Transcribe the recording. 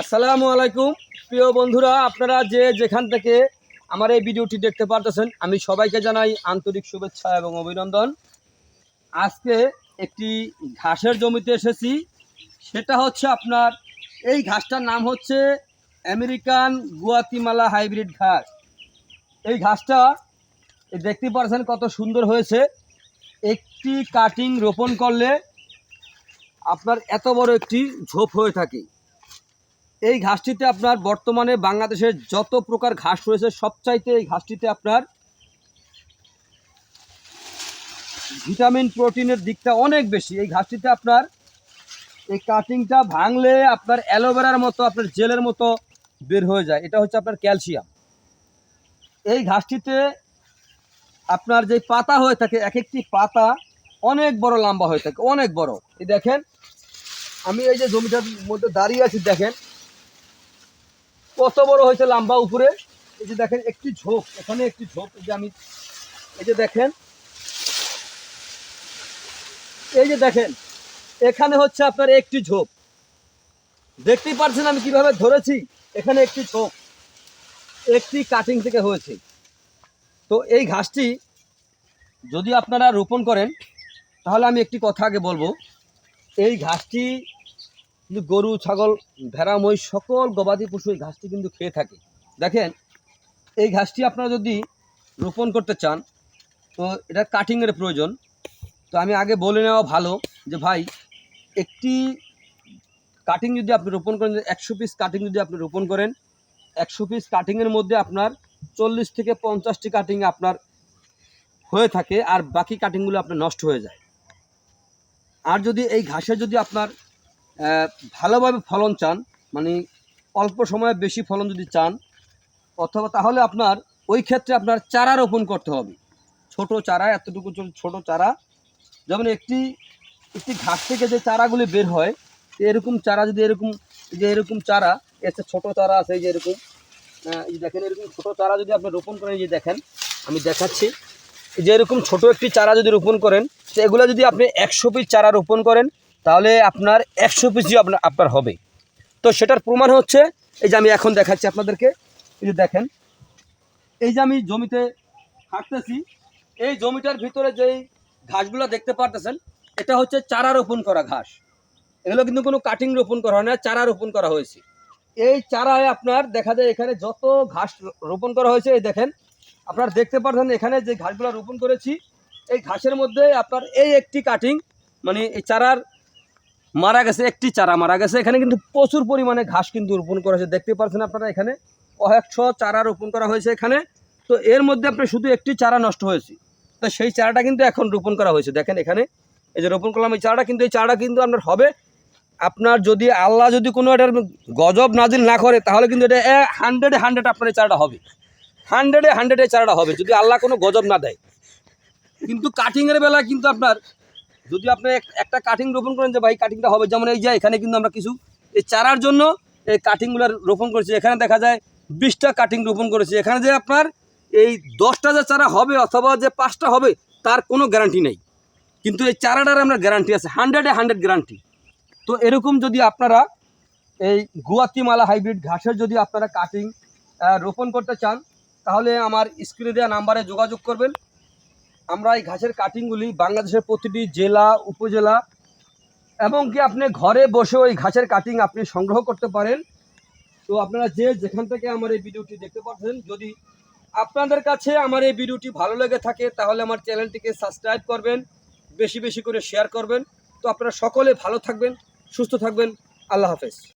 আসসালামু আলাইকুম। প্রিয় বন্ধুরা, আপনারা যে যেখান থেকে আমার এই ভিডিওটি দেখতে পারতেছেন, আমি সবাইকে জানাই আন্তরিক শুভেচ্ছা এবং অভিনন্দন। আজকে একটি ঘাসের জমিতে এসেছি। সেটা হচ্ছে আপনার, এই ঘাসটার নাম হচ্ছে আমেরিকান গুয়াতিমালা হাইব্রিড ঘাস। এই ঘাসটা দেখতে পারছেন কত সুন্দর হয়েছে। একটি কাটিং রোপণ করলে আপনার এত বড় একটি ঝোপ হয়ে থাকে। এই ঘাসটিতে আপনার বর্তমানে বাংলাদেশের যত প্রকার ঘাস রয়েছে, সবচাইতে এই ঘাসটিতে আপনার ভিটামিন প্রোটিনের দিকটা অনেক বেশি। এই ঘাসটিতে আপনার এই কাটিংটা ভাঙলে আপনার অ্যালোভেরার মতো, আপনার জেলের মতো বের হয়ে যায়। এটা হচ্ছে আপনার ক্যালসিয়াম। এই ঘাসটিতে আপনার যে পাতা হয়ে থাকে এক একটি পাতা অনেক বড়, লম্বা হয়ে থাকে, অনেক বড়। এই দেখেন, আমি এই যে জমিটার মধ্যে দাঁড়িয়ে আছি, দেখেন কত বড় হয়েছে লম্বা উপরে? এই যে দেখেন, একটি ঝোপ, এখানে একটি ঝোপ, এই যে আমি, এই যে দেখেন। এই যে দেখেন, এখানে হচ্ছে আপনার একটি ঝোপ। দেখতেই পারছেন আমি কীভাবে ধরেছি? এখানে একটি ঝোপ, একটি কাটিং থেকে হয়েছে। তো এই ঘাসটি যদি আপনারা রোপণ করেন, তাহলে আমি একটি কথা আগে বলব। এই ঘাসটি কিন্তু গরু, ছাগল, ভেড়া, মহিষ সকল গবাদি পশু এই ঘাসটি কিন্তু খেয়ে থাকে। দেখেন, এই ঘাসটি আপনারা যদি রোপণ করতে চান, তো এটা কাটিংয়ের প্রয়োজন। তো আমি আগে বলে নেওয়া ভালো যে ভাই, একটি কাটিং যদি আপনি রোপণ করেন একশো পিস কাটিং যদি আপনি রোপণ করেন, একশো পিস কাটিংয়ের মধ্যে আপনার চল্লিশ থেকে পঞ্চাশটি কাটিং আপনার হয়ে থাকে, আর বাকি কাটিংগুলো আপনার নষ্ট হয়ে যায়। আর যদি এই ঘাসে যদি আপনার ভালোভাবে ফলন চান মানে অল্প সময়ে বেশি ফলন যদি চান, অথবা তাহলে আপনার ওই ক্ষেত্রে আপনার চারা রোপণ করতে হবে। ছোট চারা, এতটুকু ছোট- চারা। যেমন একটি একটি ঘাস থেকে যে চারাগুলি বের হয় এরকম চারা যদি এরকম যে এরকম চারা এসে ছোট চারা আছে যে এরকম এই দেখেন এরকম ছোট চারা যদি আপনি রোপণ করেন যে দেখেন, আমি দেখাচ্ছি। যে এরকম ছোট একটি চারা যদি রোপণ করেন তো এগুলো যদি আপনি একশো পিস চারা রোপণ করেন তাহলে আপনার একশো পিসই আপনার আপনার হবে। তো সেটার প্রমাণ হচ্ছে, এই যে আমি এখন দেখাচ্ছি আপনাদেরকে, এই যে দেখেন, এই যে আমি জমিতে হাঁটতেছি, এই জমিটার ভিতরে যেই ঘাসগুলো দেখতে পারতেছেন, এটা হচ্ছে চারা রোপণ করা ঘাস। এগুলো কিন্তু কোনো কাটিং রোপণ করা হয় না, চারা রোপণ করা হয়েছে। এই চারায় আপনার দেখা যায় এখানে যত ঘাস রোপণ করা হয়েছে, এই দেখেন, আপনারা দেখতে পাচ্ছেন এখানে যে ঘাসগুলো রোপণ করেছি, এই ঘাসের মধ্যে আপনার এই একটি কাটিং মানে এই চারার মারা গেছে একটি চারা, মারা গেছে। এখানে কিন্তু প্রচুর পরিমাণে ঘাস কিন্তু রোপণ করা হয়েছে। দেখতে পাচ্ছেন আপনারা এখানে? কয়েকশো চারা রোপণ করা হয়েছে এখানে। তো এর মধ্যে আপনার শুধু একটি চারা নষ্ট হয়েছে। তো সেই চারাটা কিন্তু এখন রোপণ করা হয়েছে। দেখেন এখানে, এই যে রোপণ করলাম, এই চারাটা কিন্তু, এই চারাটা কিন্তু আপনার হবে। আপনার যদি আল্লাহ যদি কোনো এটার গজব নাজিল না করে, তাহলে কিন্তু এটা হান্ড্রেডে হান্ড্রেড আপনার এই চারাটা হবে। হান্ড্রেডে হান্ড্রেডে চারাটা হবে। যদি আল্লাহ কোনো গজব না দেয়। কিন্তু কাটিংয়ের বেলা কিন্তু আপনার যদি আপনি একটা কাটিং রোপণ করেন যে ভাই কাটিংটা হবে, যেমন এই যে এখানে কিন্তু আমরা কিছু, এই চারার জন্য এই কাটিংগুলো রোপণ করেছি। এখানে দেখা যায় বিশটা কাটিং রোপণ করেছি। এখানে যে আপনার এই দশটা যে চারা হবে অথবা যে পাঁচটা হবে, তার কোনো গ্যারান্টি নেই। কিন্তু এই চারাটার আমরা গ্যারান্টি আছে হান্ড্রেডে হান্ড্রেড গ্যারান্টি তো এরকম যদি আপনারা এই গুয়াতিমালা হাইব্রিড ঘাসের যদি আপনারা কাটিং রোপণ করতে চান, তাহলে আমার স্ক্রিনে দেওয়া নাম্বারে যোগাযোগ করবেন। আমরা এই ঘাসের কাটিংগুলি বাংলাদেশের প্রতিটি জেলা, উপজেলা এবং কি আপনি ঘরে বসে ওই ঘাসের কাটিং আপনি সংগ্রহ করতে পারেন। তো আপনারা যে যেখান থেকে আমার এই ভিডিওটি দেখতে পাচ্ছেন, যদি আপনাদের কাছে আমার এই ভিডিওটি ভালো লেগে থাকে, তাহলে আমার চ্যানেলটিকে সাবস্ক্রাইব করবেন, বেশি বেশি করে শেয়ার করবেন। তো আপনারা সকলে ভালো থাকবেন, সুস্থ থাকবেন। আল্লাহ হাফেজ।